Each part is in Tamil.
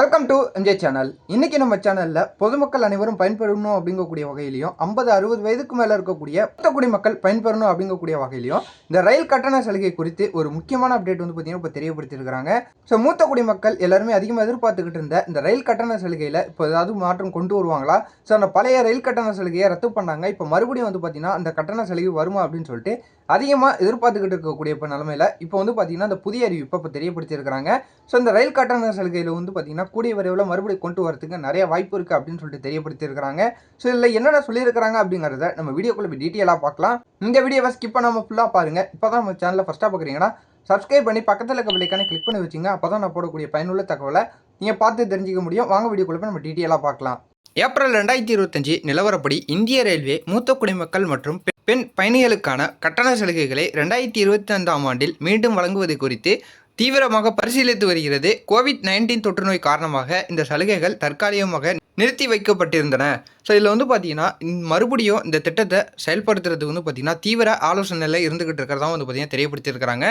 வெல்கம் டு எம்ஜே சேனல் இன்றைக்கி நம்ம சேனலில் பொதுமக்கள் அனைவரும் பயன்பெறணும் அப்படிங்கக்கூடிய வகையிலையும் ஐம்பது அறுபது வயதுக்கு மேலே இருக்கக்கூடிய மூத்த குடிமக்கள் பயன்பெறணும் அப்படிங்கக்கூடிய வகையிலையும் இந்த ரயில் கட்டண சலுகை குறித்து ஒரு முக்கியமான அப்டேட் வந்து பார்த்தீங்கன்னா இப்போ தெரியப்படுத்தியிருக்கிறாங்க. ஸோ மூத்த குடிமக்கள் எல்லாருமே அதிகமாக எதிர்பார்த்துக்கிட்டு இருந்த இந்த ரயில் கட்டண சலுகையில் இப்போ ஏதாவது மாற்றம் கொண்டு வருவாங்களா? ஸோ அந்த பழைய ரயில் கட்டண சலுகையை ரத்து பண்ணாங்க. இப்போ மறுபடியும் வந்து பார்த்தீங்கன்னா அந்த கட்டண சலுகை வருமா அப்படின்னு சொல்லிட்டு அதிகமாக எதிர்பார்த்துக்கிட்டு இருக்கக்கூடிய இப்போ நிலமையில் இப்போ வந்து பார்த்தீங்கன்னா அந்த புதிய அறிவிப்பை இப்போ தெரியப்படுத்தியிருக்கிறாங்க. ஸோ இந்த ரயில் கட்டண சலுகையில் வந்து பார்த்தீங்கன்னா கூடிய விரைவில் மறுபடியும் கொண்டு வரதுக்கு நிறைய வாய்ப்பு இருக்குது அப்படின்னு சொல்லிட்டு தெரியப்படுத்தியிருக்கிறாங்க. ஸோ இதில் என்னென்ன சொல்லியிருக்கிறாங்க அப்படிங்கிறத நம்ம வீடியோக்குள்ள டீட்டெயிலாக பார்க்கலாம். இந்த வீடியோவை ஸ்கிப் பண்ணாமல் ஃபுல்லாக பாருங்கள் இப்போ தான் நம்ம சேனலில் ஃபஸ்ட்டாக பார்க்குறீங்கன்னா சப்ஸ்கிரைப் பண்ணி பக்கத்தில் இருக்க பிள்ளைக்கான கிளிக் பண்ணி வச்சுங்க அப்போ தான் நான் போடக்கூடிய பயனுள்ள தகவலை நீங்கள் பார்த்து தெரிஞ்சிக்க முடியும். வாங்க வீடியோக்குள்ள நம்ம டீட்டெயிலாக பார்க்கலாம். ஏப்ரல் ரெண்டாயிரத்தி இருபத்தஞ்சு நிலவரப்படி இந்திய ரயில்வே மூத்த குடிமக்கள் மற்றும் பெ- பெண் பயணிகளுக்கான கட்டண சலுகைகளை ரெண்டாயிரத்தி இருபத்தி ஐந்தாம் ஆண்டில் மீண்டும் வழங்குவது குறித்து தீவிரமாக பரிசீலித்து வருகிறது. கோவிட் நைன்டீன் தொற்றுநோய் காரணமாக இந்த சலுகைகள் தற்காலிகமாக நிறுத்தி வைக்கப்பட்டிருந்தன. ஸோ இதில் வந்து பார்த்தீங்கன்னா மறுபடியும் இந்த திட்டத்தை செயல்படுத்துறதுக்கு வந்து பார்த்தீங்கன்னா தீவிர ஆலோசனையில் இருந்துகிட்டு இருக்கிறதா வந்து பார்த்தீங்கன்னா தெரியப்படுத்தியிருக்கிறாங்க.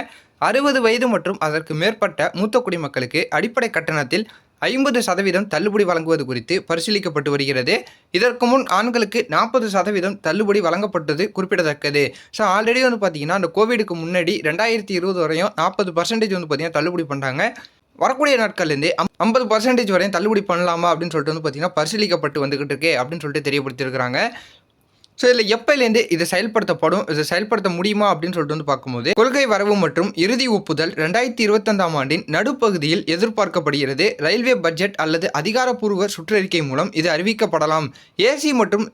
அறுபது வயது மற்றும் அதற்கு மேற்பட்ட மூத்த குடிமக்களுக்கு அடிப்படை கட்டணத்தில் ஐம்பது சதவீதம் தள்ளுபடி வழங்குவது குறித்து பரிசீலிக்கப்பட்டு வருகிறது. இதற்கு முன் ஆண்களுக்கு நாற்பது சதவீதம் தள்ளுபடி வழங்கப்பட்டது குறிப்பிடத்தக்கது. ஸோ ஆல்ரெடி வந்து பார்த்தீங்கன்னா அந்த கோவிடுக்கு முன்னாடி ரெண்டாயிரத்தி இருபது வரையும் நாற்பது பர்சன்டேஜ் வந்து பார்த்தீங்கன்னா தள்ளுபடி பண்ணுறாங்க வரக்கூடிய நாட்கள்லேருந்து ஐம்பது பர்சன்டேஜ் வரையும் தள்ளுபடி பண்ணலாமா அப்படின்னு சொல்லிட்டு வந்து பார்த்தீங்கன்னா பரிசீலிக்கப்பட்டு வந்துகிட்டு இருக்கு அப்படின்னு சொல்லிட்டு தெரியப்படுத்தியிருக்கிறாங்க. ஸோ இதில் எப்போலேருந்து இது செயல்படுத்தப்படும் இதை செயல்படுத்த முடியுமா அப்படின்னு சொல்லிட்டு வந்து பார்க்கும்போது கொள்கை வரவு மற்றும் இறுதி ஒப்புதல் ரெண்டாயிரத்தி இருபத்தந்தாம் ஆண்டின் நடுப்பகுதியில் எதிர்பார்க்கப்படுகிறது. ரயில்வே பட்ஜெட் அல்லது அதிகாரப்பூர்வ சுற்றறிக்கை மூலம் இது அறிவிக்கப்படலாம். ஏசி மற்றும்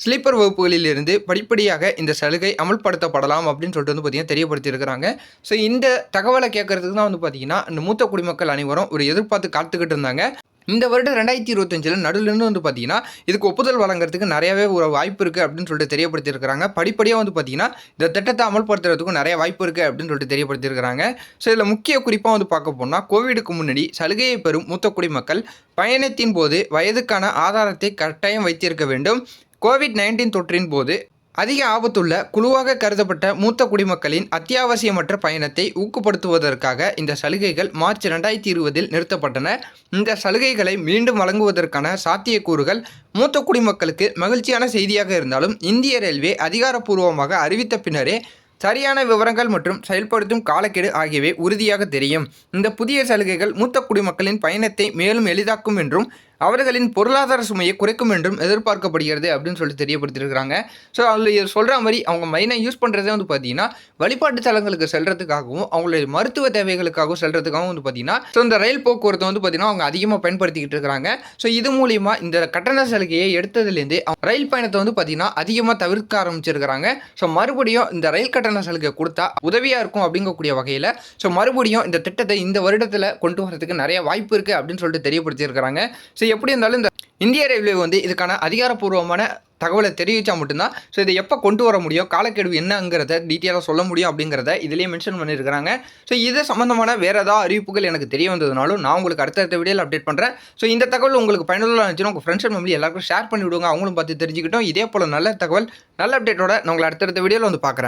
ஸ்லீப்பர் வகுப்புகளில் இருந்து படிப்படியாக இந்த சலுகை அமல்படுத்தப்படலாம் அப்படின்னு சொல்லிட்டு வந்து பார்த்தீங்கன்னா தெரியப்படுத்தியிருக்கிறாங்க. ஸோ இந்த தகவலை கேட்கறதுக்கு தான் வந்து பார்த்தீங்கன்னா இந்த மூத்த குடிமக்கள் அனைவரும் ஒரு எதிர்பார்த்து காத்துக்கிட்டு இருந்தாங்க. இந்த வருடம் ரெண்டாயிரத்தி இருபத்தஞ்சில் நடுவிலிருந்து வந்து பார்த்தீங்கன்னா இதுக்கு ஒப்புதல் வழங்குறதுக்கு நிறையவே ஒரு வாய்ப்பு இருக்குது அப்படின்னு சொல்லிட்டு தெரியப்படுத்தியிருக்கிறாங்க. படிப்படியாக வந்து பார்த்தீங்கன்னா இந்த திட்டத்தை அமல்படுத்துறதுக்கும் நிறைய வாய்ப்பு இருக்குது அப்படின்னு சொல்லிட்டு தெரியப்படுத்தியிருக்கிறாங்க. ஸோ இதில் முக்கிய குறிப்பாக வந்து பார்க்க போனால் கோவிடுக்கு முன்னாடி சலுகையை பெறும் மூத்த குடிமக்கள் பயணத்தின் போது வயதுக்கான ஆதாரத்தை கட்டாயம் வைத்திருக்க வேண்டும். கோவிட் நைன்டீன் தொற்றின் போது அதிக ஆபத்துள்ள குழுவாக கருதப்பட்ட மூத்த குடிமக்களின் அத்தியாவசியமற்ற பயணத்தை ஊக்கப்படுத்துவதற்காக இந்த சலுகைகள் மார்ச் ரெண்டாயிரத்தி இருபதில் நிறுத்தப்பட்டன. இந்த சலுகைகளை மீண்டும் வழங்குவதற்கான சாத்தியக்கூறுகள் மூத்த குடிமக்களுக்கு மகிழ்ச்சியான செய்தியாக இருந்தாலும் இந்திய ரயில்வே அதிகாரப்பூர்வமாக அறிவித்த பின்னரே சரியான விவரங்கள் மற்றும் செயல்படுத்தும் காலக்கெடு ஆகியவை உறுதியாக தெரியும். இந்த புதிய சலுகைகள் மூத்த குடிமக்களின் பயணத்தை மேலும் எளிதாக்கும் என்றும் அவர்களின் பொருளாதார சுமையை குறைக்கும் என்றும் எதிர்பார்க்கப்படுகிறது அப்படின்னு சொல்லிட்டு தெரியப்படுத்தியிருக்கிறாங்க. ஸோ அதில் சொல்கிற மாதிரி அவங்க மைனை யூஸ் பண்ணுறதே வந்து பார்த்தீங்கன்னா வழிபாட்டு தலங்களுக்கு செல்கிறதுக்காகவும் அவங்களுடைய மருத்துவ தேவைகளுக்காகவும் செல்கிறதுக்காகவும் வந்து பார்த்தீங்கன்னா ஸோ இந்த ரயில் போக்குவரத்தை வந்து பார்த்தீங்கன்னா அவங்க அதிகமாக பயன்படுத்திக்கிட்டு இருக்கிறாங்க. ஸோ இது மூலிமா இந்த கட்டண சலுகையை எடுத்ததுலேருந்து அவங்க ரயில் பயணத்தை வந்து பார்த்தீங்கன்னா அதிகமாக தவிர்க்க ஆரம்பிச்சிருக்கிறாங்க. ஸோ மறுபடியும் இந்த ரயில் கட்டண சலுகை கொடுத்தா உதவியாக இருக்கும் அப்படிங்கக்கூடிய வகையில் ஸோ மறுபடியும் இந்த திட்டத்தை இந்த வருடத்தில் கொண்டு வரதுக்கு நிறைய வாய்ப்பு இருக்குது அப்படின்னு சொல்லிட்டு தெரியப்படுத்தியிருக்கிறாங்க. ஸோ எப்படி இருந்தாலும் இந்த இந்திய ரயில்வே வந்து இதுக்கான அதிகாரப்பூர்வமான தகவலை தெரிவித்தா மட்டும்தான். ஸோ இதை எப்போ கொண்டு வர முடியும்? காலக்கெடு என்னங்கிறத டீட்டெயிலாக சொல்ல முடியும் அப்படிங்கிறத இதிலேயே மென்ஷன் பண்ணியிருக்கிறாங்க ஸோ இது சம்மந்தமான வேறு ஏதாவது அறிவிப்புகள் எனக்கு தெரிய வந்ததுனாலும் நான் உங்களுக்கு அடுத்தடுத்த வீடியோவில் அப்டேட் பண்ணுறேன் ஸோ இந்த தகவல் உங்களுக்கு பயனுள்ள இருந்துச்சுன்னா உங்கள் ஃப்ரெண்ட்ஸ் அண்ட் ஃபேமிலி எல்லாருக்கும் ஷேர் பண்ணி விடுங்க அவங்களும் பார்த்து தெரிஞ்சுக்கிட்டோம். இதே போல் நல்ல தகவல் நல்ல அப்டேட்டோட நான் உங்களை அடுத்தடுத்த வீடியோவில் வந்து பார்க்குறேன்.